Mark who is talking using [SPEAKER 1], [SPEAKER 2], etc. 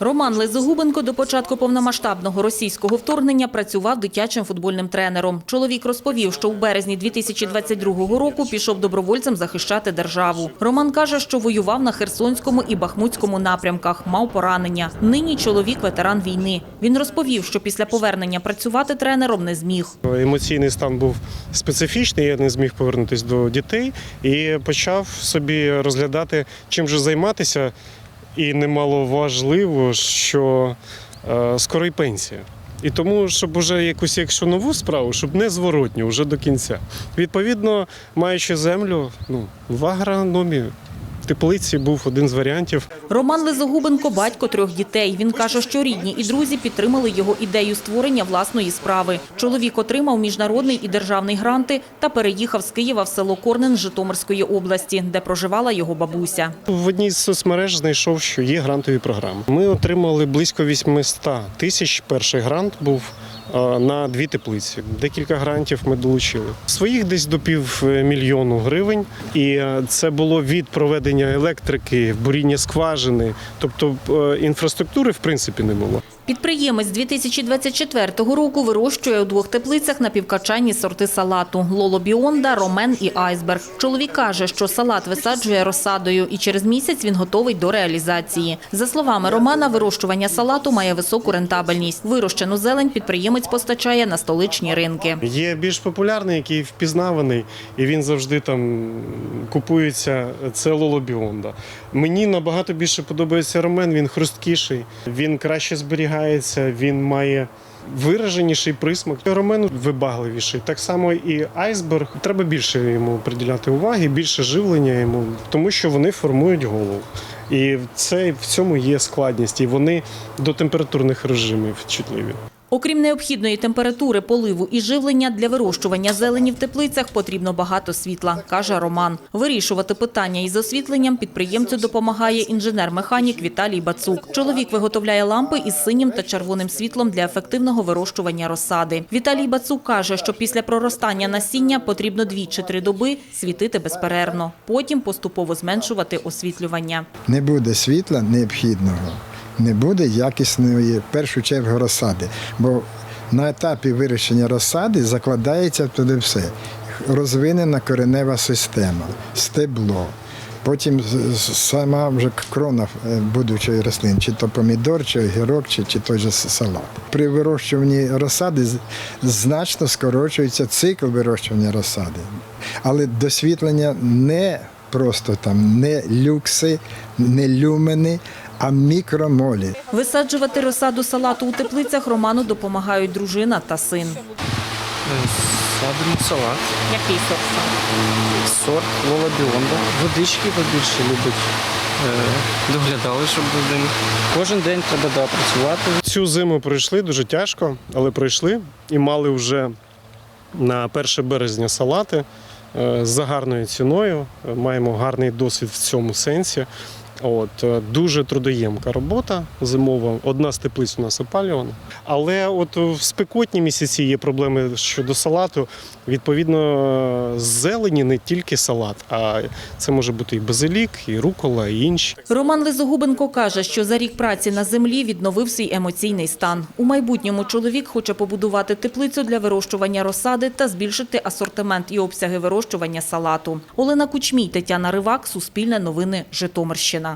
[SPEAKER 1] Роман Лизогубенко до початку повномасштабного російського вторгнення працював дитячим футбольним тренером. Чоловік розповів, що у березні 2022 року пішов добровольцем захищати державу. Роман каже, що воював на Херсонському і Бахмутському напрямках, мав поранення. Нині чоловік ветеран війни. Він розповів, що після повернення працювати тренером не зміг.
[SPEAKER 2] Емоційний стан був специфічний, я не зміг повернутися до дітей і почав собі розглядати, чим же займатися. І немало важливо, що е, скоро й пенсія. І тому, щоб уже якусь, якщо нову справу, щоб не зворотню, вже до кінця. Відповідно, маючи землю, ну, в агрономі, теплиці був один з варіантів.
[SPEAKER 1] Роман Лизогубенко – батько трьох дітей. Він каже, що рідні і друзі підтримали його ідею створення власної справи. Чоловік отримав міжнародний і державний гранти та переїхав з Києва в село Корнен Житомирської області, де проживала його бабуся.
[SPEAKER 2] В одній з соцмереж знайшов, що є грантові програми. Ми отримали близько 800 тисяч. Перший грант був на дві теплиці. Декілька грантів ми долучили. Своїх десь до півмільйону гривень. І е, це було від проведення електрики, буріння скважини. Тобто е, інфраструктури в принципі не було.
[SPEAKER 1] Підприємець 2024 року вирощує у двох теплицях напівкачанні сорти салату – Лоло Біонда, Ромен і Айсберг. Чоловік каже, що салат висаджує розсадою і через місяць він готовий до реалізації. За словами Романа, вирощування салату має високу рентабельність. Вирощену зелень підприємець постачає на столичні ринки.
[SPEAKER 2] Є більш популярний, який впізнаваний, і він завжди там купується. Це Лоло Біонда. Мені набагато більше подобається ромен, він хрусткіший, він краще зберігається, він має. Вираженіший присмак ромен вибагливіший. Так само і айсберг. Треба більше йому приділяти уваги, більше живлення йому, тому що вони формують голову. І це в цьому є складність, і вони до температурних режимів чутливі.
[SPEAKER 1] Окрім необхідної температури, поливу і живлення для вирощування зелені в теплицях потрібно багато світла, каже Роман. Вирішувати питання із освітленням підприємцю допомагає інженер-механік Віталій Бацук. Чоловік виготовляє лампи із синім та червоним світлом для ефективного вирощування розсади. Віталій Бацук каже, що після проростання насіння потрібно дві чи три доби світити безперервно. Потім поступово зменшувати освітлювання.
[SPEAKER 3] не буде світла необхідного, не буде якісної, в першу чергу, розсади. Бо на етапі вирощення розсади закладається туди все. Розвинена коренева система, стебло. Потім сама вже крона е, будучої рослини, чи то помідор, чи огірок, чи, чи той же салат. При вирощуванні розсади значно скорочується цикл вирощування розсади. Але досвітлення не просто там не люкси, не люмени, а мікромолі.
[SPEAKER 1] Висаджувати розсаду салату у теплицях Роману допомагають дружина та син.
[SPEAKER 4] Садимо салат,
[SPEAKER 1] Який сорт
[SPEAKER 4] сорт Лола Біонда. Водички побільше любить. Е, Доглядали, щоб один. Кожен день треба да, працювати.
[SPEAKER 2] Цю зиму пройшли дуже тяжко, але пройшли і мали вже на 1 березня салати е, за гарною ціною. Маємо гарний досвід в цьому сенсі. От е, дуже трудоємка робота зимова. Одна з теплиць у нас опалювана. Але от в спекотні місяці є проблеми щодо салату. Відповідно, з зелені не тільки салат, а це може бути і базилік, і рукола, і інші.
[SPEAKER 1] Роман Лизогубенко каже, що за рік праці на землі відновив свій емоційний стан. У майбутньому чоловік хоче побудувати теплицю для вирощування розсади та збільшити асортимент і обсяги вирощування салату. Олена Кучмій, Тетяна Ривак, Суспільне новини, Житомирщина.